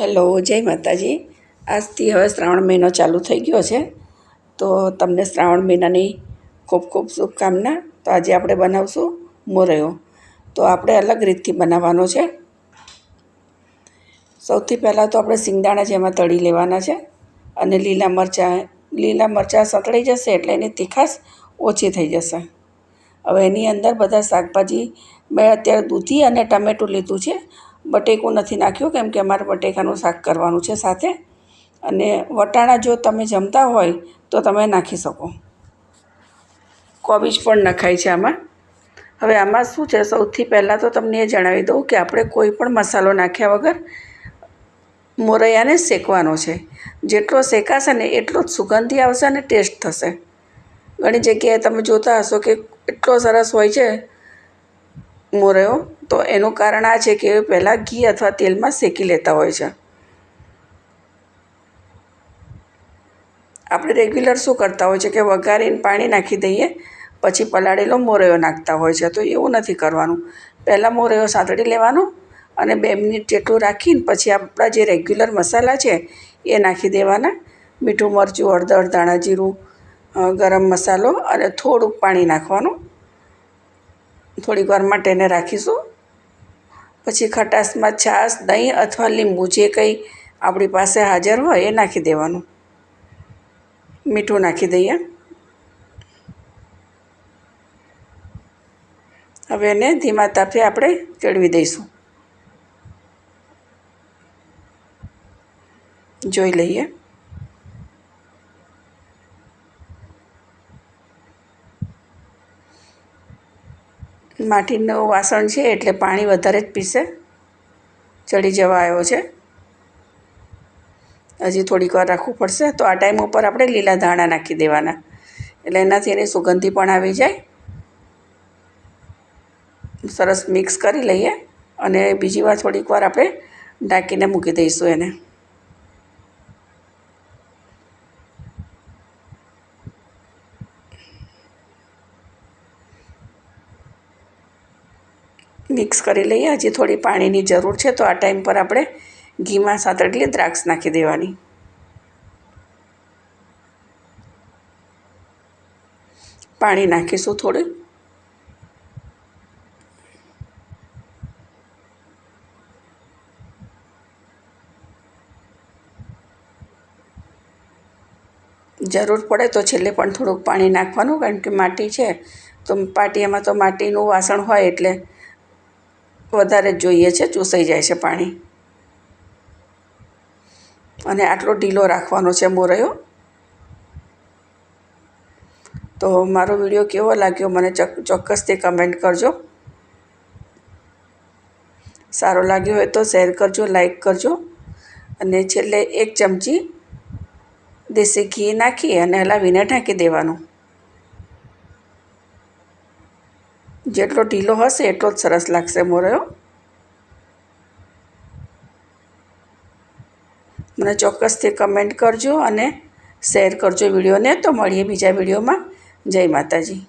Hello, જય માતાજી. આજથી હવે શ્રાવણ મહિનો ચાલુ થઈ ગયો છે. તો તમને શ્રાવણ મહિનાની ખૂબ ખૂબ શુભકામના. તો આજે આપણે બનાવશું મોરયો. તો આપણે અલગ રીતથી બનાવવાનો છે. સૌથી પહેલાં તો આપણે સિંગદાણા જેમાં તળી લેવાના છે અને લીલા મરચાં લીલા મરચાં સતળાઈ જશે એટલે એની તીખાશ ઓછી થઈ જશે. હવે એની અંદર બધા શાકભાજી મેં અત્યારે દૂધી અને ટમેટું લીધું છે. બટેકું નથી નાખ્યું, કેમ કે અમારે બટેકાનું શાક કરવાનું છે સાથે. અને વટાણા જો તમે જમતા હોય, તો તમે નાખી શકો. કોબીજ પણ નખાય છે આમાં. હવે આમાં શું છે? સૌથી પહેલાં તો તમને એ જણાવી દઉં કે આપણે કોઈ પણ મસાલો નાખ્યા વગર મોરૈયાને શેકવાનો છે. જેટલો શેકાશે ને એટલો જ સુગંધી આવશે અને ટેસ્ટ થશે. ઘણી જગ્યાએ તમે જોતા હશો કે એટલો સરસ હોય છે મોરયો તો એનું કારણ આ છે કે પહેલાં ઘી અથવા તેલમાં શેકી લેતા હોય છે. આપણે રેગ્યુલર શું કરતા હોય છે કે વઘારીને પાણી નાખી દઈએ, પછી પલાળેલો મોરયો નાખતા હોય છે. તો એવું નથી કરવાનું. પહેલાં મોરયો સાંતળી લેવાનો અને બે મિનિટ જેટલું રાખીને પછી આપણા જે રેગ્યુલર મસાલા છે એ નાખી દેવાના. મીઠું મરચું, હળદર, ધાણા જીરું ગરમ મસાલો અને થોડુંક પાણી નાખવાનું. થોડીક વાર માટે એને રાખીશું. પછી ખટાશમાં છાશ, દહીં અથવા લીંબુ જે કંઈ આપણી પાસે હાજર હોય એ નાખી દેવાનું. મીઠું નાખી દઈએ. હવે એને ધીમા તાપે આપણે ચડવી દઈશું. જોઈ લઈએ. માટીનું વાસણ છે એટલે પાણી વધારે જ પીશે ચડી જવા આવ્યો છે. હજી થોડીક વાર રાખવું પડશે. તો આ ટાઈમ ઉપર આપણે લીલા ધાણા નાખી દેવાના. એટલે એનાથી એની સુગંધી પણ આવી જાય. સરસ મિક્સ કરી લઈએ અને બીજી વાર થોડીક વાર આપણે ઢાંકીને મૂકી દઈશું એને. મિક્સ કરી લઈએ. હજી થોડી પાણીની જરૂર છે, તો આ ટાઈમ પર આપણે ઘીમાં સાત સાતળેલી દ્રાક્ષ નાખી દેવાની. પાણી નાખીશું થોડું. જરૂર પડે તો છેલ્લે પણ થોડુંક પાણી નાખવાનું, કારણ કે માટી છે. તો પાટિયામાં તો માટીનું વાસણ હોય એટલે વધારે જ જોઈએ છે, ચૂસાઈ જાય છે પાણી. અને આટલો ઢીલો રાખવાનો છે મોરયો. તો મારો વીડિયો કેવો લાગ્યો મને ચોક્કસથી કમેન્ટ કરજો. સારો લાગ્યો હોય તો શેર કરજો, લાઈક કરજો. અને છેલ્લે એક ચમચી દેશી ઘી નાખી અને હલાવીને ઢાંકી દેવાનું. જેટલો ઢીલો હશે એટલો જ સરસ લાગશે મોરયો મને ચોક્કસથી કમેન્ટ કરજો અને શેર કરજો વિડીયોને. તો મળીએ બીજા વિડીયોમાં. જય માતાજી.